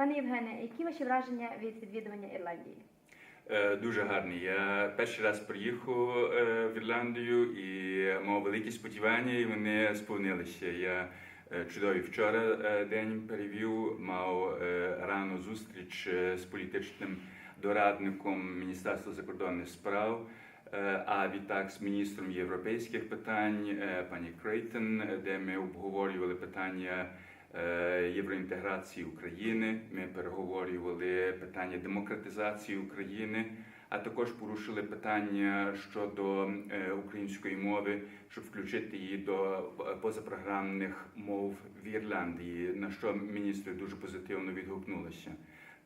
Пане Євгене, які ваші враження від відвідування Ірландії? Е, Дуже гарний. Я перший раз приїхав е, в Ірландію і мав великі сподівання, і вони сповнилися. Я е, чудовий вчора день перевів, мав рану зустріч з політичним дорадником Міністерства закордонних справ. А відтак з міністром європейських питань пані Крейтон, е, де ми обговорювали питання євроінтеграції України. Ми переговорювали питання демократизації України, а також порушили питання щодо е, української мови, щоб включити її до позапрограмних мов в Ірландії, на що міністри дуже позитивно відгукнулися.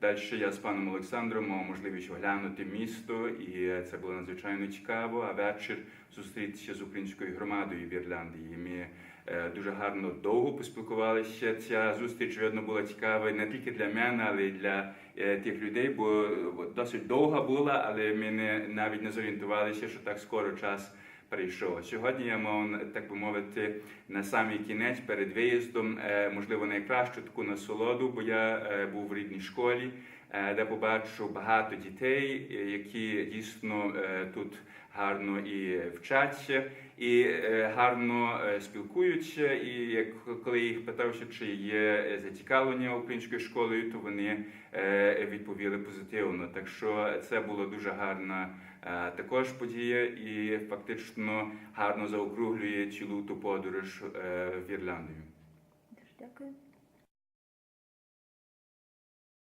Далі я з паном Олександром мав можливість оглянути місто, і це було надзвичайно цікаво. А вечір зустрітися з українською громадою в Ірландії. Ми е, дуже гарно довго поспілкувалися. Ця зустріч видно була цікава не тільки для мене, але й для е, тих людей, бо досить довга була, але ми не, навіть не зорієнтувалися, що так скоро час прийшов. Сьогодні я мав, так би мовити, на самий кінець перед виїздом, е, можливо, найкращу таку насолоду, бо я е, був в рідній школі, де побачив багато дітей, е, які дійсно е, тут гарно і вчаться, і е, гарно е, спілкуються. І коли я їх питався, чи є зацікавлення українською школою, то вони е, відповіли позитивно. Так що це була дуже гарна е, також подія, і фактично гарно заокруглює цілу ту подорож е, в Ірландію. Дуже дякую.